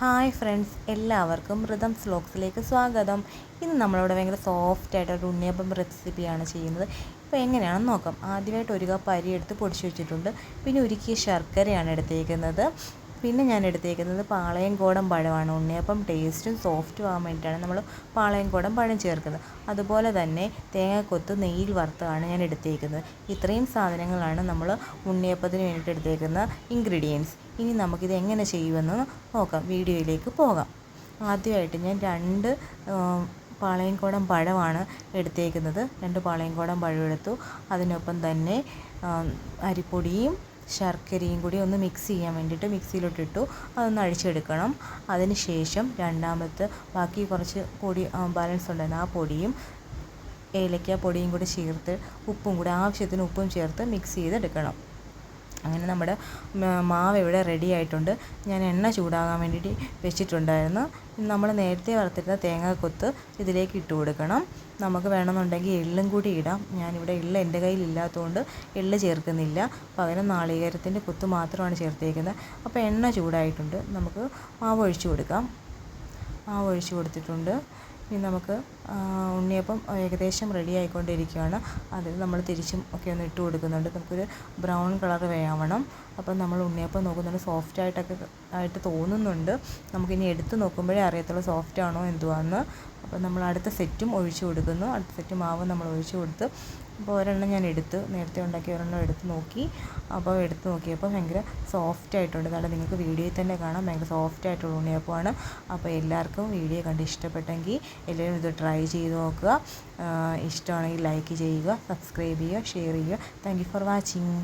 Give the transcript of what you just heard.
Hi friends എല്ലാവർക്കും ഋതം സ്ലോക്സിലേക്ക് സ്വാഗതം. ഇന്ന് നമ്മളിവിടെ ഭയങ്കര സോഫ്റ്റ് ആയിട്ട് ഒരു ഉണ്ണിയപ്പം റെസിപ്പിയാണ് ചെയ്യുന്നത്. ഇപ്പോൾ എങ്ങനെയാണെന്ന് നോക്കാം. ആദ്യമായിട്ട് ഒരു കപ്പ് അരി എടുത്ത് പൊടിച്ച് വെച്ചിട്ടുണ്ട്. പിന്നെ ഉരുക്കിയ ശർക്കരയാണ് എടുത്തേക്കുന്നത്. പിന്നെ ഞാൻ എടുത്തേക്കുന്നത് പാളയംകോടൻ പഴമാണ് ഉണ്ണിയപ്പം ടേസ്റ്റും സോഫ്റ്റും ആകാൻ വേണ്ടിയിട്ടാണ് നമ്മൾ പാളയംകോടൻ പഴം ചേർക്കുന്നത്. അതുപോലെ തന്നെ തേങ്ങക്കൊത്ത് നെയ്യിൽ വറുത്താണ് ഞാൻ എടുത്തേക്കുന്നത്. ഇത്രയും സാധനങ്ങളാണ് നമ്മൾ ഉണ്ണിയപ്പത്തിന് വേണ്ടിയിട്ട് എടുത്തേക്കുന്ന ഇൻഗ്രീഡിയൻസ്. ഇനി നമുക്കിത് എങ്ങനെ ചെയ്യുമെന്ന് നോക്കാം. വീഡിയോയിലേക്ക് പോകാം. ആദ്യമായിട്ട് ഞാൻ രണ്ട് പാളയംകോടൻ പഴമാണ് എടുത്തേക്കുന്നത്. രണ്ട് പാളയംകോടൻ പഴം എടുത്തു. അതിനൊപ്പം തന്നെ അരിപ്പൊടിയും ശർക്കരയും കൂടി ഒന്ന് മിക്സ് ചെയ്യാൻ വേണ്ടിയിട്ട് മിക്സിയിലോട്ടിട്ടു അതൊന്ന് അഴിച്ചെടുക്കണം. അതിന് ശേഷം രണ്ടാമത്തെ ബാക്കി കുറച്ച് പൊടി ബാലൻസ് ഉണ്ടായിരുന്നു ആ പൊടിയും ഏലക്ക പൊടിയും കൂടി ചേർത്ത് ഉപ്പും കൂടി ആവശ്യത്തിന് ഉപ്പും ചേർത്ത് മിക്സ് ചെയ്തെടുക്കണം. അങ്ങനെ നമ്മുടെ മാവ് ഇവിടെ റെഡി ആയിട്ടുണ്ട്. ഞാൻ എണ്ണ ചൂടാകാൻ വേണ്ടിയിട്ട് വെച്ചിട്ടുണ്ടായിരുന്നു. നമ്മൾ നേരത്തെ വറുത്തിരുന്ന തേങ്ങാക്കൊത്ത് ഇതിലേക്ക് ഇട്ട് കൊടുക്കണം. നമുക്ക് വേണമെന്നുണ്ടെങ്കിൽ എള്ളും കൂടി ഇടാം. ഞാനിവിടെ എള്ള് എന്റെ കയ്യിൽ ഇല്ലാത്തതുകൊണ്ട് എള്ള് ചേർക്കുന്നില്ല. പകരം നാളികേരത്തിന്റെ കുത്ത് മാത്രമാണ് ചേർത്തേക്കുന്നത്. അപ്പോൾ എണ്ണ ചൂടായിട്ടുണ്ട്. നമുക്ക് മാവ് ഒഴിച്ചു കൊടുക്കാം. മാവ് ഒഴിച്ചു കൊടുത്തിട്ടുണ്ട്. ഇനി നമുക്ക് ഉണ്ണിയപ്പം ഏകദേശം റെഡി ആയിക്കൊണ്ടിരിക്കുകയാണ്. അതിൽ നമ്മൾ തിരിച്ചും ഒക്കെ ഒന്ന് ഇട്ട് കൊടുക്കുന്നുണ്ട്. നമുക്കൊരു ബ്രൗൺ കളർ വേവണം അപ്പം നമ്മൾ ഉണ്ണിയപ്പം നോക്കുന്നുണ്ട് സോഫ്റ്റ് ആയിട്ടൊക്കെ ആയിട്ട് തോന്നുന്നുണ്ട്. നമുക്കിനി എടുത്ത് നോക്കുമ്പോഴേ അറിയത്തുള്ളൂ സോഫ്റ്റ് ആണോ എന്തുവാന്ന്. അപ്പോൾ നമ്മൾ അടുത്ത സെറ്റും ഒഴിച്ചു കൊടുക്കുന്നു. അടുത്ത സെറ്റ് മാവ് നമ്മൾ ഒഴിച്ചു കൊടുത്ത്. അപ്പോൾ ഒരെണ്ണം ഞാൻ എടുത്ത്. നേരത്തെ ഉണ്ടാക്കിയ ഒരെണ്ണം എടുത്ത് നോക്കി. അപ്പോൾ എടുത്ത് നോക്കിയപ്പോൾ ഭയങ്കര സോഫ്റ്റ് ആയിട്ടുണ്ട്. കാരണം നിങ്ങൾക്ക് വീഡിയോയിൽ തന്നെ കാണാം. ഭയങ്കര സോഫ്റ്റ് ആയിട്ടുള്ള ഉണ്ണിയപ്പമാണ്. അപ്പോൾ എല്ലാവർക്കും വീഡിയോ കണ്ട് ഇഷ്ടപ്പെട്ടെങ്കിൽ എല്ലാവരും ഇത് ട്രൈ ചെയ്ത് നോക്കുക. ഇഷ്ടമാണെങ്കിൽ ലൈക്ക് ചെയ്യുക സബ്സ്ക്രൈബ് ചെയ്യുക ഷെയർ ചെയ്യുക. Thank for watching